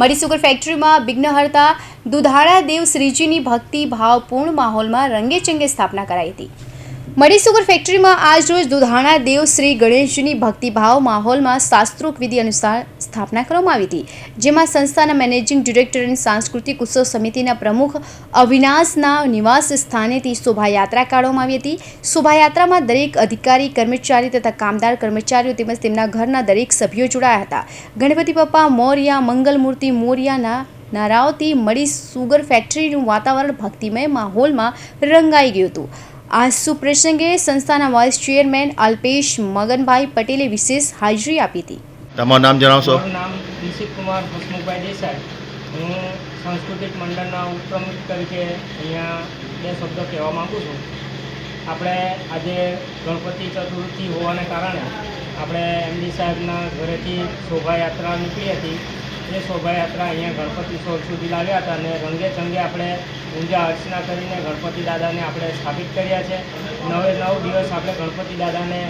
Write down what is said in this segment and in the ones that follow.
મરી સુગર ફેક્ટરીમાં વિઘ્નહર્તા દુધાળા દેવ શ્રીજીની ભક્તિ ભાવપૂર્ણ માહોલમાં રંગેચંગે સ્થાપના કરાઈ હતી. મરી સુગર ફેક્ટરીમાં આજરોજ દુધાણા દેવ શ્રી ગણેશજીની ભક્તિભાવ માહોલમાં શાસ્ત્રોક્ત વિધિ અનુસાર સ્થાપના કરવામાં આવી હતી, જેમાં સંસ્થાના મેનેજિંગ ડિરેક્ટર અને સાંસ્કૃતિક ઉત્સવ સમિતિના પ્રમુખ અવિનાશના નિવાસ સ્થાનેથી શોભાયાત્રા કાઢવામાં આવી હતી. શોભાયાત્રામાં દરેક અધિકારી, કર્મચારી તથા કામદાર કર્મચારીઓ તેમજ તેમના ઘરના દરેક સભ્યો જોડાયા હતા. ગણપતિ પપ્પા મોરિયા, મંગલમૂર્તિ મોરિયાના નારાઓથી મળી સુગર ફેક્ટરીનું વાતાવરણ ભક્તિમય માહોલમાં રંગાઈ ગયું હતું. આ સુપ્રસંગે સંસ્થાના વાઇસ ચેરમેન અલ્પેશ મગનભાઈ પટેલે વિશેષ હાજરી આપી હતી. તમારું નામ જણાવશો? મારું નામ દિલીપ કુમાર હસમુખભાઈ દેસાઈ. હું સાંસ્કૃતિક મંડળના ઉપપ્રમુખ તરીકે અહીંયા બે શબ્દો કહેવા માગું છું. આપણે આજે ગણપતિ ચતુર્થી હોવાને કારણે આપણે એમડી સાહેબના ઘરેથી શોભાયાત્રા નીકળી હતી. એ શોભાયાત્રા અહીંયા ગણપતિ સોળ સુધી લાવ્યા હતા અને રંગે ચંગે આપણે પૂજા અર્ચના કરીને ગણપતિ દાદાને આપણે સ્થાપિત કર્યા છે. નવે નવ દિવસ આપણે ગણપતિ દાદાને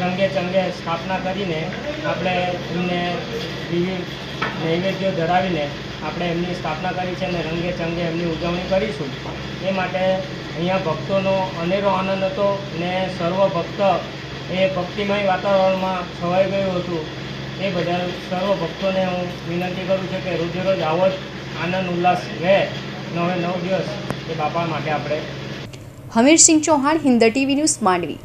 રંગે ચંગે સ્થાપના કરીને આપણે એમને વિવિધ નૈવેદ્યો ધરાવીને આપણે એમની સ્થાપના કરી છે અને રંગે ચંગે એમની ઉજવણી કરીશું. એ માટે અહીંયા ભક્તોનો અનેરો આનંદ હતો ને સર્વ ભક્ત એ ભક્તિમય વાતાવરણમાં છવાઈ ગયું હતું. એ બધા સર્વ ભક્તોને હું વિનંતી કરું છું કે રોજે રોજ આવો જ આનંદ, ઉલ્લાસ, રહે. નવે નવ દિવસ એ બાપા માટે આપણે હમીરસિંહ ચૌહાણ, હિન્દ ટીવી ન્યૂઝ માંડવી.